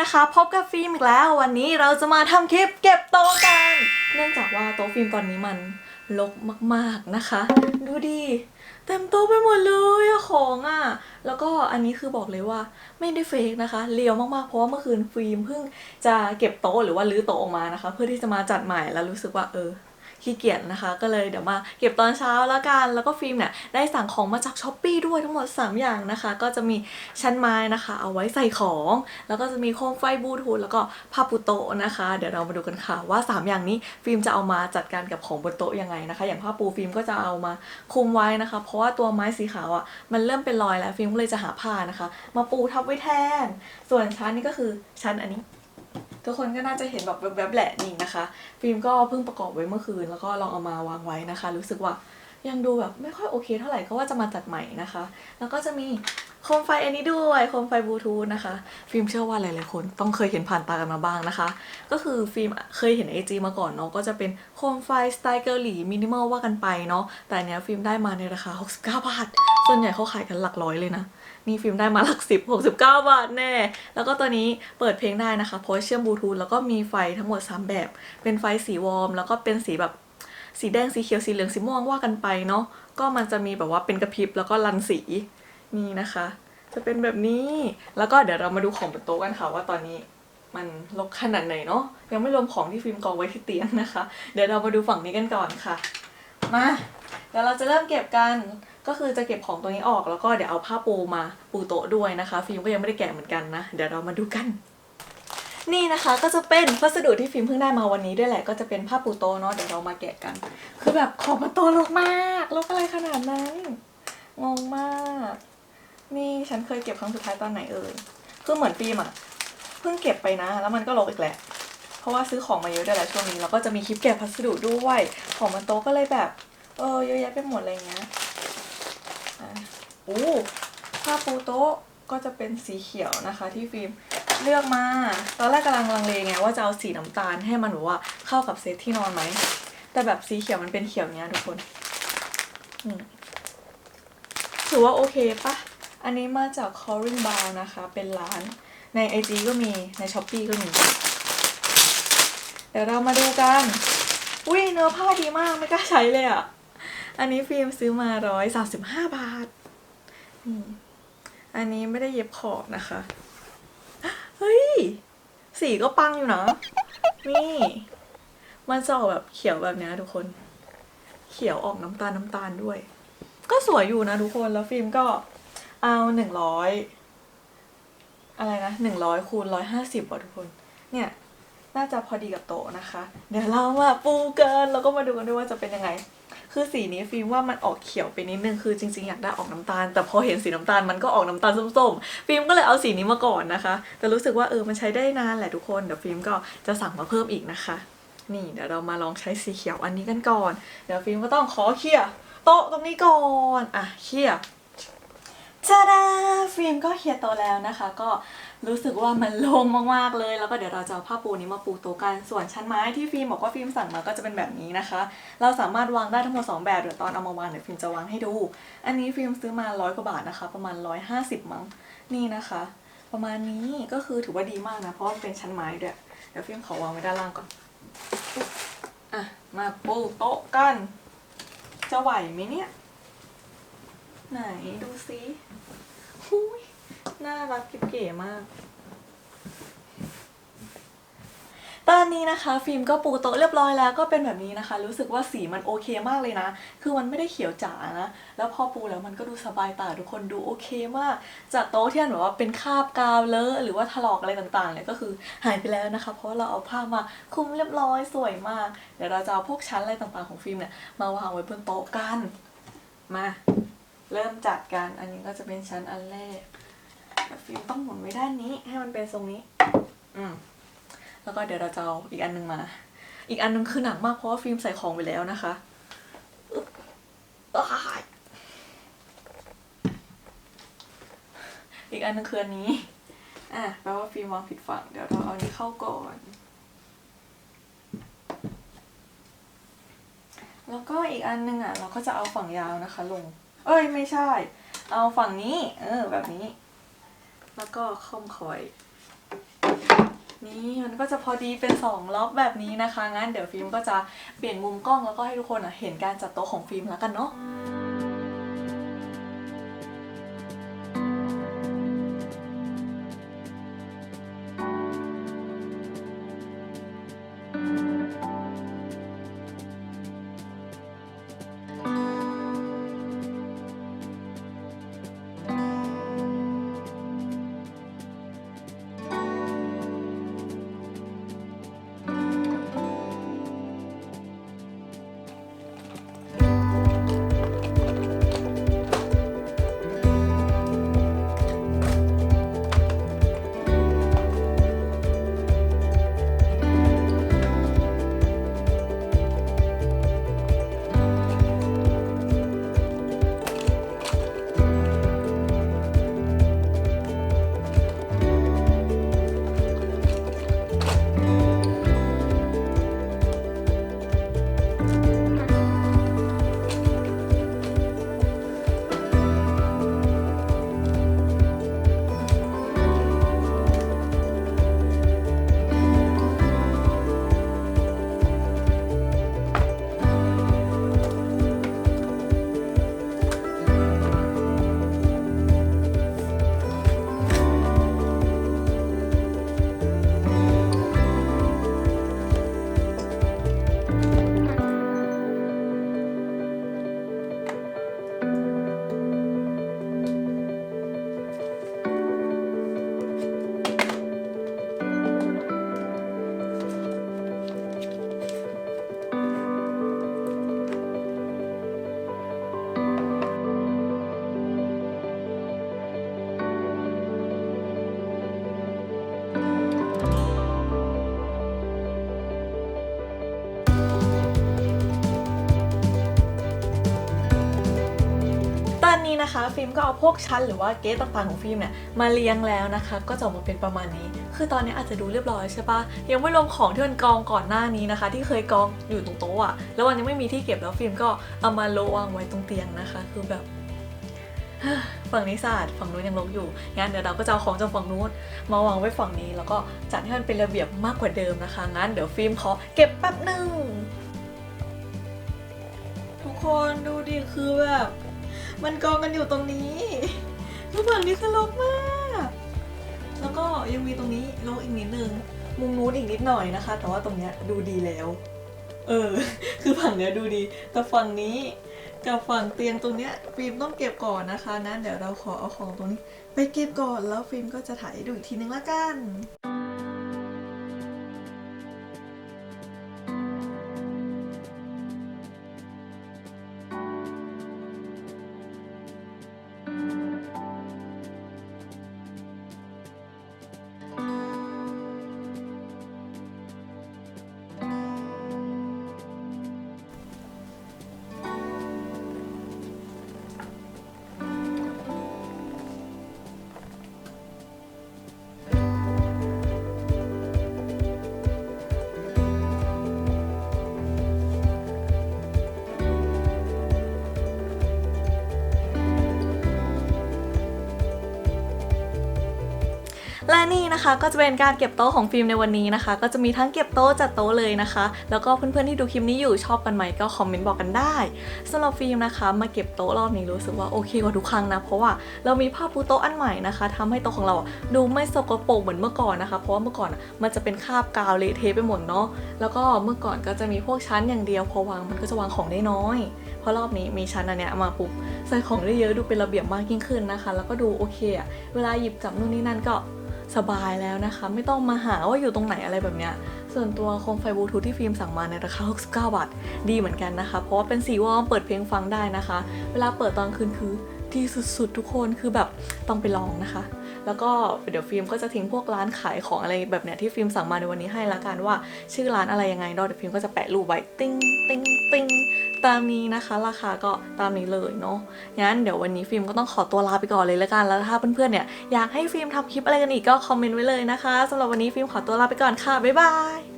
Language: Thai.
นะคะ พบกับฟิล์มอีกแล้ว วันนี้เราจะมาทำคลิปเก็บโต๊ะกัน เนื่องจากว่าโต๊ะฟิล์มตอนนี้มันรกมากๆนะคะ ดูดิเต็มโต๊ะไปหมดเลยอะของอะแล้วก็อันนี้คือบอกเลยว่าไม่ได้เฟกนะคะเลียวมากๆ เพราะว่าเมื่อคืนฟิล์มเพิ่งจะเก็บโต๊ะหรือว่ารื้อโต๊ะออกมานะคะ เพื่อที่จะมาจัดใหม่แล้วรู้สึกว่าเออ ขี้เกียจนะคะ ก็เลยเดี๋ยวมาเก็บตอนเช้าแล้วกัน แล้วก็ฟิล์มเนี่ยได้สั่งของมาจากช้อปปีด้วยทั้งหมด 3 อย่างนะคะ ก็จะมีชั้นไม้นะคะ เอาไว้ใส่ของ แล้วก็จะมีโคมไฟบลูทูธแล้วก็ผ้าปูโต๊ะนะคะ เดี๋ยวเรามาดูกันค่ะว่า 3 อย่างนี้ฟิล์มจะเอามาจัดการกับของบนโต๊ะยังไงนะคะ อย่างผ้าปูฟิล์มก็จะเอามาคุมไว้นะคะ เพราะว่าตัวไม้สีขาวอะมันเริ่มเป็นรอยแล้วฟิล์มก็เลยจะหาผ้านะคะ มาปูทับไว้แทน ส่วนชั้นนี้ก็คือชั้นอันนี้ ทุกคนก็น่าจะเห็นแบบแวบๆแหละนี่นะคะ ฟิล์มก็เพิ่งประกอบไว้เมื่อคืน แล้วก็ลองเอามาวางไว้นะคะ รู้สึกว่า ยังดูแบบไม่ค่อยโอเคเท่าไหร่ก็ว่าจะมาจัดใหม่นะคะ แล้วก็จะมีโคมไฟอันนี้ด้วยโคมไฟบลูทูธนะคะ ฟิล์มเชื่อว่าหลายๆคนต้องเคยเห็นผ่านตากันมาบ้างนะคะ ก็คือฟิล์มเคยเห็นไอจีมาก่อนเนาะก็จะเป็นโคมไฟสไตล์เกาหลีมินิมอลว่ากันไปเนาะแต่อันเนี้ยฟิล์มได้มาในราคา 69 บาท ส่วนใหญ่เขาขายกันหลักร้อยเลยนะนี่ฟิล์มได้มาหลักสิบหกสิบาบาทแน่ แล้วก็ตัวนี้เปิดเพลงได้นะคะเพราะเชื่อมบลูทูธแล้วก็มีไฟทั้งหมด 3 แบบ เป็นไฟสีวอร์มแล้วก็เป็นสีแบบ สีแดงสีเขียวสีเหลืองสีม่วงว่ากันไปเนาะก็มันจะมีแบบว่าเป็นกระพริบแล้วก็รันสีนี่นะคะ จะเป็นแบบนี้แล้วก็เดี๋ยวเรามาดูของบนโต๊ะกันค่ะว่าตอนนี้มันรกขนาดไหนเนาะยังไม่รวมของที่ฟิล์มกองไว้ที่เตียงนะคะ เดี๋ยวเรามาดูฝั่งนี้กันก่อนค่ะ มาเดี๋ยวเราจะเริ่มเก็บกันก็คือจะเก็บของตัวนี้ออกแล้วก็เดี๋ยวเอาผ้าปูมาปูโต๊ะด้วยนะคะ ฟิล์มก็ยังไม่ได้แกะเหมือนกันนะ เดี๋ยวเรามาดูกัน นี่นะคะก็จะเป็นพัสดุที่ฟิล์มเพิ่งได้มาวันนี้ด้วยแหละก็จะเป็นผ้าปูโตเนาะเดี๋ยวเรามาแกะกัน คือแบบของมันโตลกมากลกอะไรขนาดนั้นงงมาก นี่ฉันเคยเก็บครั้งสุดท้ายตอนไหนเอ่ยคือเหมือนฟิล์มอะเพิ่งเก็บไปนะ แล้วมันก็ลกอีกแหละ เพราะว่าซื้อของมาเยอะด้วยแหละช่วงนี้แล้วก็จะมีคลิปแกะพัสดุด้วย ของมันโตก็เลยแบบเออเยอะแยะไปหมดอะไรเงี้ยอะโอ้ผ้าปูโต๊ะก็จะเป็นสีเขียวนะคะที่ฟิล์ม เลือกมา ตอนแรกกำลังลังเลไงว่าจะเอาสีน้ำตาลให้มันแบบว่าเข้ากับเซตที่นอนไหม แต่แบบสีเขียวมันเป็นเขียวเนี้ยทุกคนถือว่าโอเคปะอันนี้มาจาก Corin b a r นะคะ เป็นร้านใน IG ก็มีใน s h อ p e e ก็มี เดี๋ยวเรามาดูกัน อุ้ยเนื้อผ้าดีมากไม่กล้าใช้เลยอะ อันนี้ฟิล์มซื้อมาร้อยสาสิบห้าบาทนี่อันนี้ไม่ได้เย็บขอบนะคะ สีก็ปังอยู่นะ นี่ มันจะออกแบบเขียวแบบนี้ทุกคน เขียวออกน้ำตาลน้ำตาลด้วย ก็สวยอยู่นะทุกคนแล้วฟิล์มก็เอาหนึ่งร้อยอะไรนะหนึ่งร้อยคูณร้อยห้าสิบอะทุกคน เนี่ย น่าจะพอดีกับโต๊ะนะคะ เดี๋ยวเรามาปูกันแล้วก็มาดูกันด้วยว่าจะเป็นยังไง คือสีนี้ฟิล์มว่ามันออกเขียวไปนิดนึงคือจริงๆอยากได้ออกน้ำตาล แต่พอเห็นสีน้ำตาลมันก็ออกน้ำตาลส้มๆ ฟิล์มก็เลยเอาสีนี้มาก่อนนะคะ แต่รู้สึกว่าเออมันใช้ได้นานแหละทุกคนเดี๋ยวฟิล์มก็จะสั่งมาเพิ่มอีกนะคะ นี่เดี๋ยวเรามาลองใช้สีเขียวอันนี้กันก่อน เดี๋ยวฟิล์มก็ต้องขอเคลียร์โต๊ะตรงนี้ก่อนอะเคลียร์จ้าดาฟิล์มก็เคลียร์โต๊ะแล้วนะคะ ก็ รู้สึกว่ามันโล่งมากๆเลย แล้วก็เดี๋ยวเราจะเอาผ้าปูนี้มาปูโต๊ะกัน ส่วนชั้นไม้ที่ฟิล์มบอกว่าฟิล์มสั่งมาก็จะเป็นแบบนี้นะคะ เราสามารถวางได้ทั้งหมด2แบบเดี๋ยวตอนเอามาวางเดี๋ยวฟิล์มจะวางให้ดู อันนี้ฟิล์มซื้อมาร้อยกว่าบาทนะคะ ประมาณ 150 มั้ง นี่นะคะ ประมาณนี้ก็คือถือว่าดีมากนะ เพราะมันเป็นชั้นไม้ด้วย เดี๋ยวฟิล์มขอวางไว้ด้านล่างก่อน อะ มาปูโต๊ะกัน จะไหวไหมเนี่ย ไหนดูซิหุย น่ารักเก๋มาก ตอนนี้นะคะ ฟิล์มก็ปูโต๊ะเรียบร้อยแล้วก็เป็นแบบนี้นะคะ รู้สึกว่าสีมันโอเคมากเลยนะ คือมันไม่ได้เขียวจ๋านะ แล้วพอปูแล้วมันก็ดูสบายตาทุกคนดูโอเคมาก จากโต๊ะที่มันแบบว่าเป็นคาบกาวเลอะหรือว่าถลอกอะไรต่างๆเนี่ยก็คือหายไปแล้วนะคะ เพราะว่าเราเอาผ้ามาคลุมเรียบร้อยสวยมาก เดี๋ยวเราจะเอาพวกชั้นอะไรต่างๆของฟิล์มเนี่ยมาวางไว้บนโต๊ะกัน มา เริ่มจัดกัน อันนี้ก็จะเป็นชั้นอันแรก ฟิล์มต้องหมุนไว้ด้านนี้ ให้มันเป็นทรงนี้ อืม แล้วก็เดี๋ยวเราจะเอาอีกอันหนึ่งมา อีกอันหนึงคือหนักมากเพราะว่าฟิล์มใส่ของไปแล้วนะคะอีกอันหนึงคืออันนี้ อะแปลว่าฟิล์มวางผิดฝั่ง เดี๋ยวเราเอาอันนี้เข้าก่อน แล้วก็อีกอันหนึงอะ เราก็จะเอาฝั่งยาวนะคะ ลง เอ้ยไม่ใช่ เอาฝั่งนี้ เออ แบบนี้ แล้วก็ค่อมคอย นี่มันก็จะพอดีเป็นสองล็อกแบบนี้นะคะงั้นเดี๋ยวฟิล์มก็จะเปลี่ยนมุมกล้องแล้วก็ให้ทุกคนเห็นการจัดโต๊ะของฟิล์มแล้วกันเนาะ นะคะ ฟิล์มก็เอาพวกชั้นหรือว่าเกสต่างๆของฟิล์มเนี่ยมาเรียงแล้วนะคะ ก็จะออกมาเป็นประมาณนี้ คือตอนนี้อาจจะดูเรียบร้อยใช่ปะยังไม่รวมของที่มันกองก่อนหน้านี้นะคะ ที่เคยกองอยู่ตรงโต๊ะอะแล้ววันนี้ไม่มีที่เก็บแล้วฟิล์มก็เอามาโลวางไว้ตรงเตียงนะคะ คือแบบฝั่งนี้สะอาดฝั่งนู้นยังรกอยู่ งั้นเดี๋ยวเราก็จะเอาของจากฝั่งนู้นมาวางไว้ฝั่งนี้ แล้วก็จัดให้มันเป็นระเบียบมากกว่าเดิมนะคะ งั้นเดี๋ยวฟิล์มขอเก็บแป๊บหนึ่งทุกคนดูดิคือแบบ มันกองกันอยู่ตรงนี้แล้วฝั่งนี้คือรกมาก แล้วก็ยังมีตรงนี้รกอีกนิดนึง มุมนู้นอีกนิดหน่อยนะคะ แต่ว่าตรงเนี้ยดูดีแล้ว เออ คือฝั่งเนี้ยดูดี แต่ฝั่งนี้กับฝั่งเตียงตรงเนี้ยฟิล์มต้องเก็บก่อนนะคะนั้นเดี๋ยวเราขอเอาของตรงนี้ ไปเก็บก่อนแล้วฟิล์มก็จะถ่ายดูอีกทีนึงละกัน และนี่นะคะก็จะเป็นการเก็บโต๊ะของฟิล์มในวันนี้นะคะ ก็จะมีทั้งเก็บโต๊ะจัดโต๊ะเลยนะคะ แล้วก็เพื่อนๆที่ดูคลิปนี้อยู่ชอบกันไหมก็คอมเมนต์บอกกันได้สำหรับฟิล์มนะคะมาเก็บโต๊ะรอบนี้รู้สึกว่าโอเคกว่าทุกครั้งนะเพราะว่าเรามีผ้าปูโต๊ะอันใหม่นะคะทำให้โต๊ะของเราดูไม่สกปรกเหมือนเมื่อก่อนนะคะ เพราะว่าเมื่อก่อนมันจะเป็นคราบกาวเละเทะไปหมดเนาะแล้วก็เมื่อก่อนก็จะมีพวกชั้นอย่างเดียวพอวางมันก็จะวางของได้น้อยเพราะรอบนี้มีชั้นอันเนี้ยมาปุ๊บใส่ของได้เยอะดูเป็นระเบียบมากยิ่งขึ้นนะคะ แล้วก็ดูโอเคอะเวลาหยิบจับนู่นนี่นั่นก็ สบายแล้วนะคะ ไม่ต้องมาหาว่าอยู่ตรงไหนอะไรแบบเนี้ยส่วนตัวโคมไฟบลูทูธที่ฟิล์มสั่งมาในราคา 69 บาท ดีเหมือนกันนะคะ เพราะว่าเป็นสีวอร์มเปิดเพลงฟังได้นะคะ เวลาเปิดตอนคืนคือดีสุดๆ ทุกคนคือแบบต้องไปลองนะคะ แล้วก็เดี๋ยวฟิล์มก็จะทิ้งพวกร้านขายของอะไรแบบเนี้ยที่ฟิล์มสั่งมาในวันนี้ให้ละกันว่า ชื่อร้านอะไรยังไงเนาะเดี๋ยวฟิล์มก็จะแปะรูปไว้ติ้งติ้งติ้งตามนี้นะคะราคาก็ตามนี้เลยเนาะงั้นเดี๋ยววันนี้ฟิล์มก็ต้องขอตัวลาไปก่อนเลยละกันแล้วถ้าเพื่อนๆเนี่ยอยากให้ฟิล์มทำคลิปอะไรกันอีกก็คอมเมนต์ไว้เลยนะคะสำหรับวันนี้ฟิล์มขอตัวลาไปก่อนค่ะบ๊ายบาย